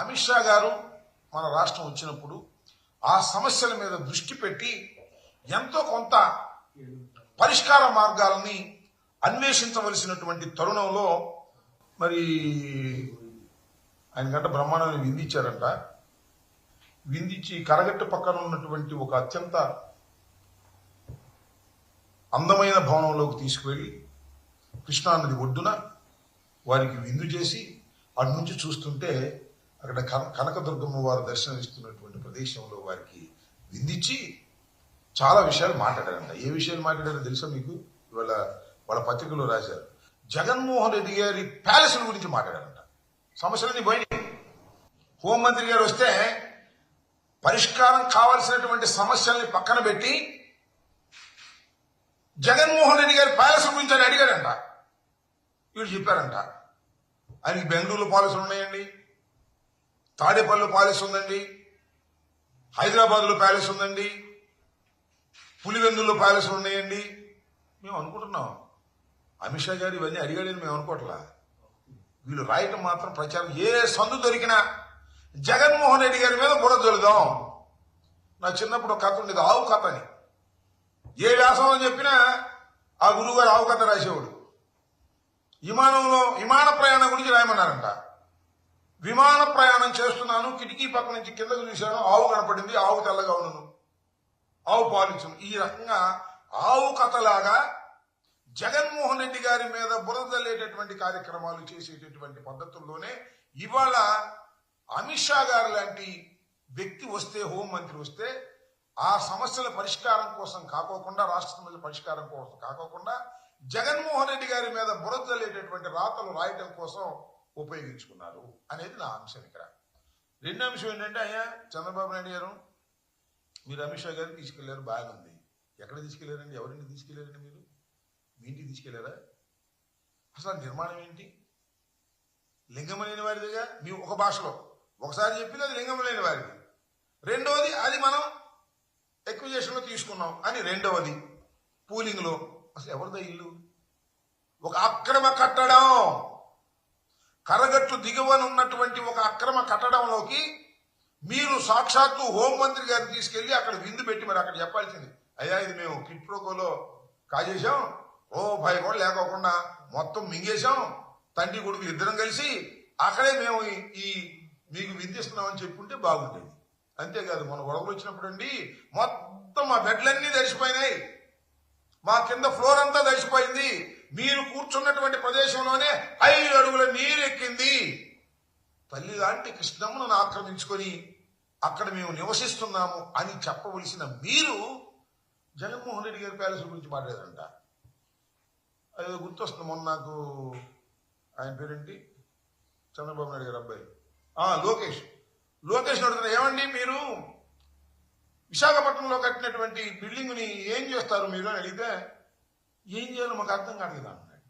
అమిత్ షా గారు మన రాష్ట్రం వచ్చినప్పుడు ఆ సమస్యల మీద దృష్టి పెట్టి ఎంతో కొంత పరిష్కార మార్గాలని అన్వేషించవలసినటువంటి తరుణంలో మరి ఆయన గంట బ్రహ్మాండాన్ని విందించారంట. విందించి కరగట్టు పక్కన ఉన్నటువంటి ఒక అత్యంత అందమైన భవనంలోకి తీసుకువెళ్ళి కృష్ణానది ఒడ్డున వారికి విందు చేసి అటు నుంచి చూస్తుంటే అక్కడ కన- కనకదుర్గమ్మ వారు దర్శనమిస్తున్నటువంటి ప్రదేశంలో వారికి విందించి చాలా విషయాలు మాట్లాడారంట. ఏ విషయాలు మాట్లాడారో తెలుసా మీకు? ఇవాళ వాళ్ళ పత్రికలో రాశారు. జగన్మోహన్ రెడ్డి గారి ప్యాలెస్ల గురించి మాట్లాడారంట. సమస్యలన్నీ పోయినాయి. హోంమంత్రి గారు వస్తే పరిష్కారం కావాల్సినటువంటి సమస్యల్ని పక్కన పెట్టి జగన్మోహన్ రెడ్డి గారి ప్యాలెస్ గురించి అని అడిగారంట. వీళ్ళు చెప్పారంట. ఆయనకి బెంగళూరులో పాలసీలు ఉన్నాయండి. తాడేపల్లిలో ప్యాలెస్ ఉందండి. హైదరాబాద్లో ప్యాలెస్ ఉందండి. పులివెందుల్లో ప్యాలెస్లు ఉన్నాయండి. మేము అనుకుంటున్నాం. అమిత్ షా గారు ఇవన్నీ అడిగాడని మేము అనుకోవట్లా. వీళ్ళు రాయటం మాత్రం ప్రచారం. ఏ సందు దొరికినా జగన్మోహన్ రెడ్డి గారి మీద బుర్ర జల్లుదాం. నా చిన్నప్పుడు ఒక కథ ఉండేది ఆవు కథ అని. ఏ వ్యాసం అని చెప్పినా ఆ గురువు గారు ఆవు కథ రాసేవాడు. విమానంలో విమాన ప్రయాణం గురించి రాయమన్నారంట. విమాన ప్రయాణం చేస్తున్నాను కిటికీ పక్క నుంచి కిందకు చూశాను ఆవు కనపడింది ఆవు తెల్లగా ఉన్నాను ఆవు పాలించను ఈ రకంగా ఆవు కథలాగా జగన్మోహన్ రెడ్డి గారి మీద బురదల్లేటటువంటి కార్యక్రమాలు చేసేటటువంటి పద్ధతుల్లోనే ఇవాళ అమిత్ షా గారు లాంటి వ్యక్తి వస్తే హోంమంత్రి వస్తే ఆ సమస్యల పరిష్కారం కోసం కాకోకుండా రాష్ట్ర సమస్యల పరిష్కారం కోసం కాకోకుండా జగన్మోహన్ రెడ్డి గారి మీద బురదల్లేటటువంటి రాతలు రాయటం కోసం ఉపయోగించుకున్నారు అనేది నా అంశం ఇక్కడ. రెండో అంశం ఏంటంటే అయ్యా చంద్రబాబు నాయుడు గారు మీరు అమిత్ షా గారిని తీసుకెళ్ళారు బాగానే ఉంది. ఎక్కడ తీసుకెళ్ళారండి? ఎవరిని తీసుకెళ్ళారండి మీరు? మీ ఇంటికి తీసుకెళ్ళారా? అసలు నిర్మాణం ఏంటి? లింగం లేని వారిదిగా? మీ ఒక భాషలో. ఒకసారి చెప్పింది అది లింగం లేని వారిది. రెండవది అది మనం ఎక్విజేషన్లో తీసుకున్నాం అని రెండవది పూలింగ్లో అసలు ఎవరిదో ఇల్లు? ఒక అక్రమ కట్టడం. కరగట్టు దిగువన ఉన్నటువంటి ఒక అక్రమ కట్టడంలోకి మీరు సాక్షాత్తు హోంమంత్రి గారిని తీసుకెళ్ళి అక్కడ విందు పెట్టి మరి అక్కడ చెప్పాల్సింది. అయ్యా ఇది మేము కిట్ ప్రోకోలో కాజేశాం. ఓ భయ కూడా లేకోకుండా మొత్తం మింగేశాం. తండ్రి కొడుకు ఇద్దరం కలిసి అక్కడే మేము ఈ- ఈ మీకు విందిస్తున్నామని చెప్పుంటే బాగుండేది. అంతేకాదు మన గొడవలు వచ్చినప్పుడు అండి మొత్తం మా బెడ్లన్నీ తడిసిపోయినాయి. మా కింద ఫ్లోర్ అంతా తడిసిపోయింది. మీరు కూర్చున్నటువంటి ప్రదేశంలోనే ఐదు అడుగుల నీరు ఎక్కింది. తల్లి లాంటి కృష్ణమ్మను ఆక్రమించుకొని అక్కడ మేము నివసిస్తున్నాము అని చెప్పవలసిన మీరు జగన్మోహన్ రెడ్డి గారి ప్యాలెస్ గురించి మాట్లాడారంట. అది గుర్తొస్తుంది మొన్న నాకు ఆయన పేరేంటి? చంద్రబాబు నాయుడు గారు అబ్బాయి. ఆ, లోకేష్. లోకేష్ అడుగుతున్నారు ఏమండి మీరు విశాఖపట్నంలో కట్టినటువంటి బిల్డింగ్ని ఏం చేస్తారు మీరు? అని అడిగితే ఏం చేయాలో మాకు అర్థం కాలేదు అన్నాడు.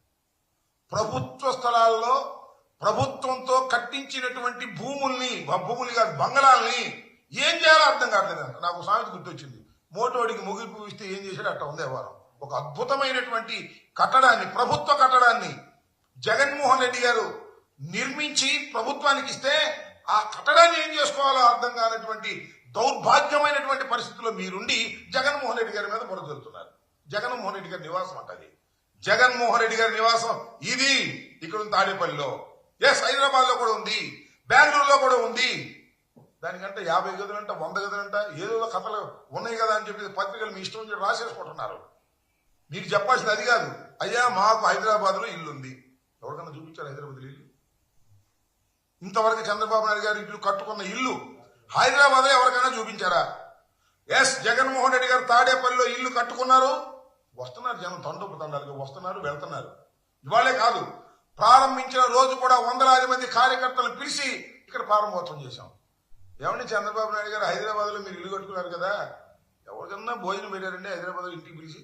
ప్రభుత్వ స్థలాల్లో ప్రభుత్వంతో కట్టించినటువంటి భూముల్ని భూములు కాదు బంగళాల్ని ఏం చేయాలో అర్థం కావట్లేదు అంట నాకు సామెత గుర్తొచ్చింది. మోటోడికి ముగింపు ఇస్తే ఏం చేశాడు? అట్ట ఉంది వారం. ఒక అద్భుతమైనటువంటి కట్టడాన్ని ప్రభుత్వ కట్టడాన్ని జగన్మోహన్ రెడ్డి గారు నిర్మించి ప్రభుత్వానికి ఇస్తే ఆ కట్టడాన్ని ఏం చేసుకోవాలో అర్థం కానటువంటి దౌర్భాగ్యమైనటువంటి పరిస్థితుల్లో మీరుండి జగన్మోహన్ రెడ్డి గారి మీద పొరదొరుతున్నారు జగన్మోహన్ రెడ్డి గారి నివాసం అంటది జగన్మోహన్ రెడ్డి గారి నివాసం ఇది ఇక్కడ ఉంది తాడేపల్లిలో. ఎస్ హైదరాబాద్లో కూడా ఉంది. బెంగళూరులో కూడా ఉంది. దానికంటే యాభై గదులంట వంద గదులంట ఏదో కథలు ఉన్నాయి కదా అని చెప్పి పత్రికలు మీ ఇష్టం వచ్చి రాసేసుకుంటున్నారు. మీకు చెప్పాల్సింది అది కాదు. అయ్యా మాకు హైదరాబాద్లో ఇల్లు ఉంది ఎవరికన్నా చూపించారు హైదరాబాద్ ఇల్లు? ఇంతవరకు చంద్రబాబు నాయుడు గారు ఇల్లు కట్టుకున్న ఇల్లు హైదరాబాద్లో ఎవరికైనా చూపించారా? ఎస్ జగన్మోహన్ రెడ్డి గారు తాడేపల్లిలో ఇల్లు కట్టుకున్నారు. వస్తున్నారు జనం తండోపు తండాలుగా వస్తున్నారు వెళ్తున్నారు. ఇవాళే కాదు ప్రారంభించిన రోజు కూడా వందలాది మంది కార్యకర్తలను పిలిచి ఇక్కడ ప్రారంభోత్సవం చేశాం. ఏమండి చంద్రబాబు నాయుడు గారు హైదరాబాద్లో మీరు ఇల్లు కట్టుకున్నారు కదా? ఎవరికన్నా భోజనం పెట్టారండి హైదరాబాద్లో ఇంటికి పిలిచి?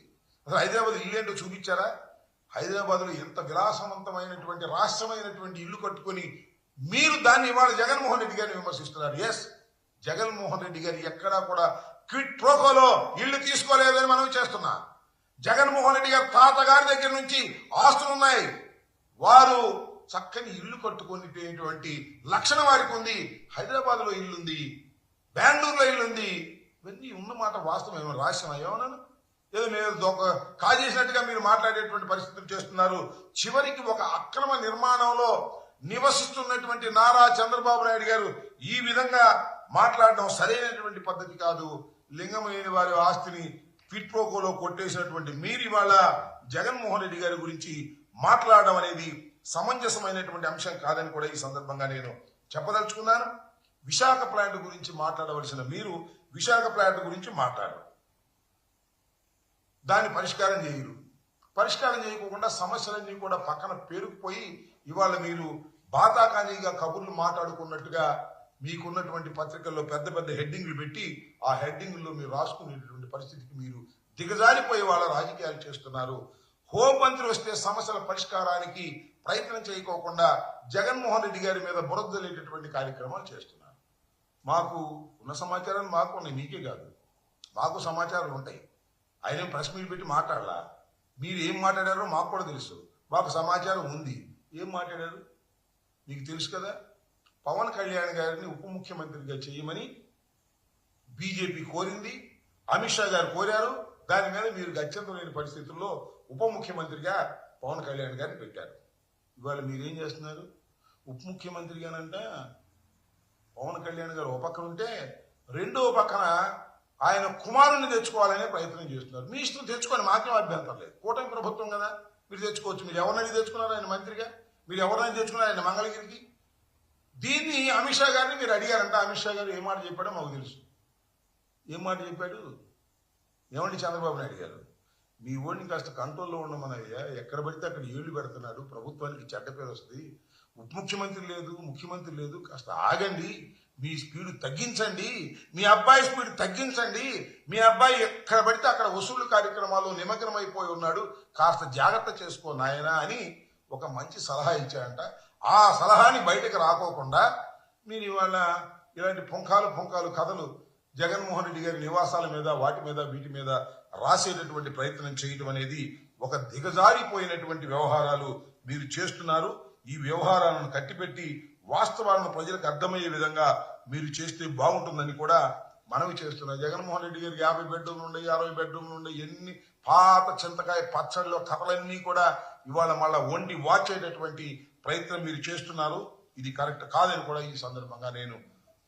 అసలు హైదరాబాద్ ఇల్లు ఏంటో చూపించారా? హైదరాబాద్లో ఎంత విలాసవంతమైనటువంటి రాష్ట్రమైనటువంటి ఇల్లు కట్టుకొని మీరు దాన్ని ఇవాళ జగన్మోహన్ రెడ్డి గారిని విమర్శిస్తున్నారు. ఎస్ జగన్మోహన్ రెడ్డి గారు ఎక్కడా కూడా క్విట్ ప్రోకోలో ఇల్లు తీసుకోలేదని మనం చేస్తున్నా. జగన్మోహన్ రెడ్డి గారి తాతగారి దగ్గర నుంచి ఆస్తులు ఉన్నాయి వారు చక్కని ఇల్లు కట్టుకునేటువంటి లక్షణం వారికి ఉంది. హైదరాబాద్లో ఇల్లుంది బెంగళూరులో ఇల్లుంది. ఇవన్నీ ఉన్న మాట వాస్తవం. ఏమో రాసిన ఏమన్నాను ఏదో నేను దొంగ కాజేసినట్టుగా మీరు మాట్లాడేటువంటి పరిస్థితులు చేస్తున్నారు. చివరికి ఒక అక్రమ నిర్మాణంలో నివసిస్తున్నటువంటి నారా చంద్రబాబు నాయుడు గారు ఈ విధంగా మాట్లాడడం సరైనటువంటి పద్ధతి కాదు. లింగమైన వారి ఆస్తిని క్విట్ ప్రోకోలో కొట్టేసినటువంటి మీరు ఇవాళ జగన్మోహన్ రెడ్డి గారి గురించి మాట్లాడడం అనేది సమంజసమైనటువంటి అంశం కాదని కూడా ఈ సందర్భంగా నేను చెప్పదలుచుకున్నాను. విశాఖ ప్లాంట్ గురించి మాట్లాడవలసిన మీరు విశాఖ ప్లాంట్ గురించి మాట్లాడరు. దాన్ని పరిష్కారం చేయరు. పరిష్కారం చేయకుండా సమస్యలన్నీ కూడా పక్కన పేరుకుపోయి ఇవాళ మీరు బాతాకానీగా కబుర్లు మాట్లాడుకున్నట్టుగా మీకున్నటువంటి పత్రికల్లో పెద్ద పెద్ద హెడ్డింగ్లు పెట్టి ఆ హెడ్డింగ్లో మీరు రాసుకునేటువంటి పరిస్థితికి మీరు దిగజారిపోయే వాళ్ళ రాజకీయాలు చేస్తున్నారు. హోంమంత్రి వస్తే సమస్యల పరిష్కారానికి ప్రయత్నం చేయకోకుండా జగన్మోహన్ రెడ్డి గారి మీద బురదలేటటువంటి కార్యక్రమాలు చేస్తున్నారు. మాకు ఉన్న సమాచారం మాకు ఉన్నాయి మీకే కాదు. మాకు సమాచారాలు ఉంటాయి. ఆయన ప్రెస్ మీట్ పెట్టి మాట్లాడలా? మీరు ఏం మాట్లాడారో మాకు కూడా తెలుసు. మాకు సమాచారం ఉంది. ఏం మాట్లాడారు? మీకు తెలుసు కదా? పవన్ కళ్యాణ్ గారిని ఉప ముఖ్యమంత్రిగా చేయమని బీజేపీ కోరింది. అమిత్ షా గారు కోరారు. దాని మీద మీరు గత్యంతరం లేని పరిస్థితుల్లో ఉప ముఖ్యమంత్రిగా పవన్ కళ్యాణ్ గారిని పెట్టారు. ఇవాళ మీరేం చేస్తున్నారు? ఉప ముఖ్యమంత్రిగానంట పవన్ కళ్యాణ్ గారు ఒక పక్కన ఉంటే రెండో పక్కన ఆయన కుమారుని తెచ్చుకోవాలనే ప్రయత్నం చేస్తున్నారు. మీ ఇష్టం తెచ్చుకొని మాకేం అభ్యంతరం లేదు. కూటమి ప్రభుత్వం కదా మీరు తెచ్చుకోవచ్చు. మీరు ఎవరినైనా తెచ్చుకున్నారు ఆయన మంత్రిగా? మీరు ఎవరినైనా తెచ్చుకున్నారు ఆయన మంగళగిరికి? దీన్ని అమిత్ షా గారిని మీరు అడిగారంట అమిత్ షా గారు ఏ మాట చెప్పాడో మాకు తెలుసు. ఏం మాట చెప్పాడు? ఏమండి చంద్రబాబు నాయుడు గారు మీ ఓడిని కాస్త కంట్రోల్లో ఉండమనయ్యా ఎక్కడ పడితే అక్కడ ఏళ్ళు పెడుతున్నాడు ప్రభుత్వానికి చెడ్డ పేరు వస్తుంది. ఉప ముఖ్యమంత్రి లేదు ముఖ్యమంత్రి లేదు కాస్త ఆగండి. మీ స్పీడ్ తగ్గించండి. మీ అబ్బాయి స్పీడ్ తగ్గించండి. మీ అబ్బాయి ఎక్కడ పడితే అక్కడ వసూలు కార్యక్రమాల్లో నిమగ్నమైపోయి ఉన్నాడు. కాస్త జాగ్రత్త చేసుకో నాయనా అని ఒక మంచి సలహా ఇచ్చాడంట. ఆ సలహాని బయటకు రాకోకుండా మీరు ఇవాళ ఇలాంటి పుంఖాలు పుంఖాలు కథలు జగన్మోహన్ రెడ్డి గారి నివాసాల మీద వాటి మీద వీటి మీద రాసేటటువంటి ప్రయత్నం చేయటం అనేది ఒక దిగజారిపోయినటువంటి వ్యవహారాలు మీరు చేస్తున్నారు. ఈ వ్యవహారాలను కట్టిపెట్టి వాస్తవాలను ప్రజలకు అర్థమయ్యే విధంగా మీరు చేస్తే బాగుంటుందని కూడా మనవి చేస్తున్నాం జగన్మోహన్ రెడ్డి గారికి యాభై బెడ్రూమ్లు ఉన్నాయి అరవై బెడ్రూమ్లు ఉన్నాయి ఎన్ని పాత చింతకాయ పచ్చడిలో కథలన్నీ కూడా ఇవాళ మళ్ళా వండి వాచేటటువంటి ప్రయత్నం మీరు చేస్తున్నారు ఇది కరెక్ట్ కాదని కూడా ఈ సందర్భంగా నేను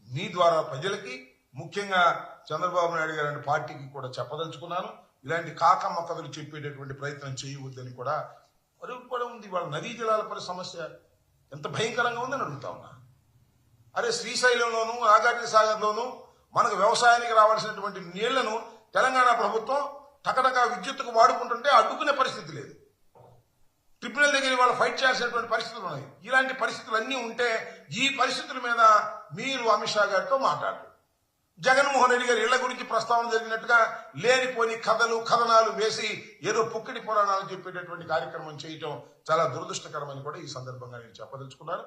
మీ ద్వారా ప్రజలకి ముఖ్యంగా చంద్రబాబు నాయుడు గారి పార్టీకి కూడా చెప్పదలుచుకున్నాను. ఇలాంటి కాకమ్మ కథలు చెప్పేటటువంటి ప్రయత్నం చేయవద్దని కూడా మరి కూడా ఉంది. వాళ్ళ నదీ జలాల పరి సమస్య ఎంత భయంకరంగా ఉందని అడుగుతా ఉన్నా. అరే శ్రీశైలంలోను నాగార్జున సాగర్లోను మనకు వ్యవసాయానికి రావాల్సినటువంటి నీళ్ళను తెలంగాణ ప్రభుత్వం టకటక విద్యుత్తుకు వాడుకుంటుంటే అడ్డుకునే పరిస్థితి లేదు. ట్రిబ్యునల్ దగ్గర వాళ్ళు ఫైట్ చేయాల్సినటువంటి పరిస్థితులు ఉన్నాయి. ఇలాంటి పరిస్థితులు అన్నీ ఉంటే ఈ పరిస్థితుల మీద మీరు అమిత్ షా గారితో మాట్లాడారు జగన్మోహన్ రెడ్డి గారి ఇళ్ళ గురించి ప్రస్తావన జరిగినట్టుగా లేనిపోని కథలు కథనాలు వేసి ఏదో పుక్కిడి పురాణాలు చెప్పేటటువంటి కార్యక్రమం చేయటం చాలా దురదృష్టకరమని కూడా ఈ సందర్భంగా నేను చెప్పదలుచుకున్నాను.